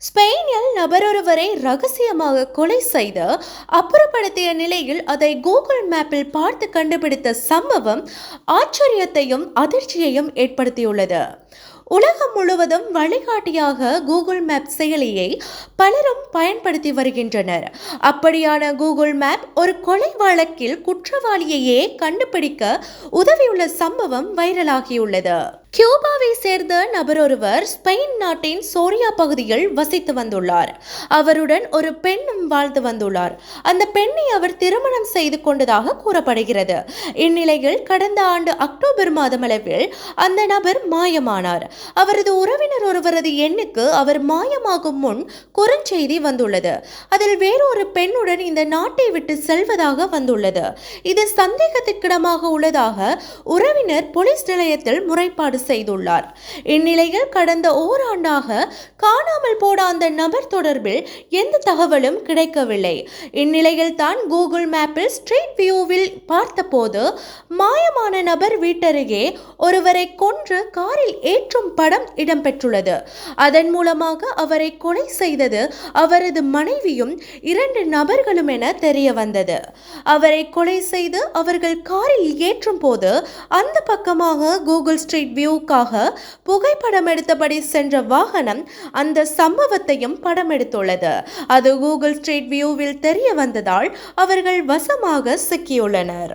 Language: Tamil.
ஸ்பெயினில் நபரொருவரை ரகசியமாக கொலை செய்து அப்புறப்படுத்திய நிலையில் அதை கூகுள் மேப்பில் பார்த்து கண்டுபிடித்த சம்பவம் ஆச்சரியத்தையும் அதிர்ச்சியையும் ஏற்படுத்தியுள்ளது. உலகம் முழுவதும் வழிகாட்டியாக கூகுள் மேப் செயலியை பலரும் பயன்படுத்தி வருகின்றனர். அப்படியான கூகுள் மேப் ஒரு கொலை வழக்கில் குற்றவாளியையே கண்டுபிடிக்க உதவியுள்ள சம்பவம் வைரலாகியுள்ளது. கியூபாவை சேர்ந்த நபரொருவர் ஸ்பெயின் நாட்டின் சோரியா பகுதியில் வசித்து வந்துள்ளார். அவருடன் ஒரு பெண்ணும் வாழ்ந்து வந்துள்ளார். அந்த பெண்ணை அவர் திருமணம் செய்து கொண்டதாக கூறப்படுகிறது. இந்நிலையில் கடந்த ஆண்டு அக்டோபர் மாதமளவில் அந்த நபர் மாயமானார். அவரது உறவினர் ஒருவரது எண்ணுக்கு அவர் மாயமாகும் முன் குறுஞ்செய்தி வந்துள்ளது. அதில் வேறொரு பெண்ணுடன் இந்த நாட்டை விட்டு செல்வதாக வந்துள்ளது. இது சந்தேகத்திற்கிடமாக உள்ளதாக உறவினர் போலீஸ் நிலையத்தில் முறைப்பாடு செய்துள்ளார். இந்நிலையில் கடந்த ஓராண்டாக காணாமல் போன அந்த நபர் தொடர்பில் எந்த தகவலும் கிடைக்கவில்லை. இந்நிலையில் தான் கூகுள் மேப்பில் ஸ்ட்ரீட் வியூவில் பார்த்தபோது மாயமான நபர் வீட்டருகே ஒருவரை கொன்று காரில் ஏற்றும் படம் இடம்பெற்றுள்ளது. அதன் மூலமாக அவரை கொலை செய்தது அவரது மனைவியும் இரண்டு நபர்களும் என தெரிய வந்தது அவரை கொலை செய்து அவர்கள் காரில் ஏற்றும் போது அந்த பக்கமாக கூகுள் ஸ்ட்ரீட் வியூக்காக புகைப்படம் எடுத்தபடி சென்ற வாகனம் அந்த சம்பவத்தையும் படம் எடுத்துள்ளது. அது கூகுள் ஸ்ட்ரீட் வியூவில் தெரிய வந்ததால் அவர்கள் வசமாக சிக்கியுள்ளனர்.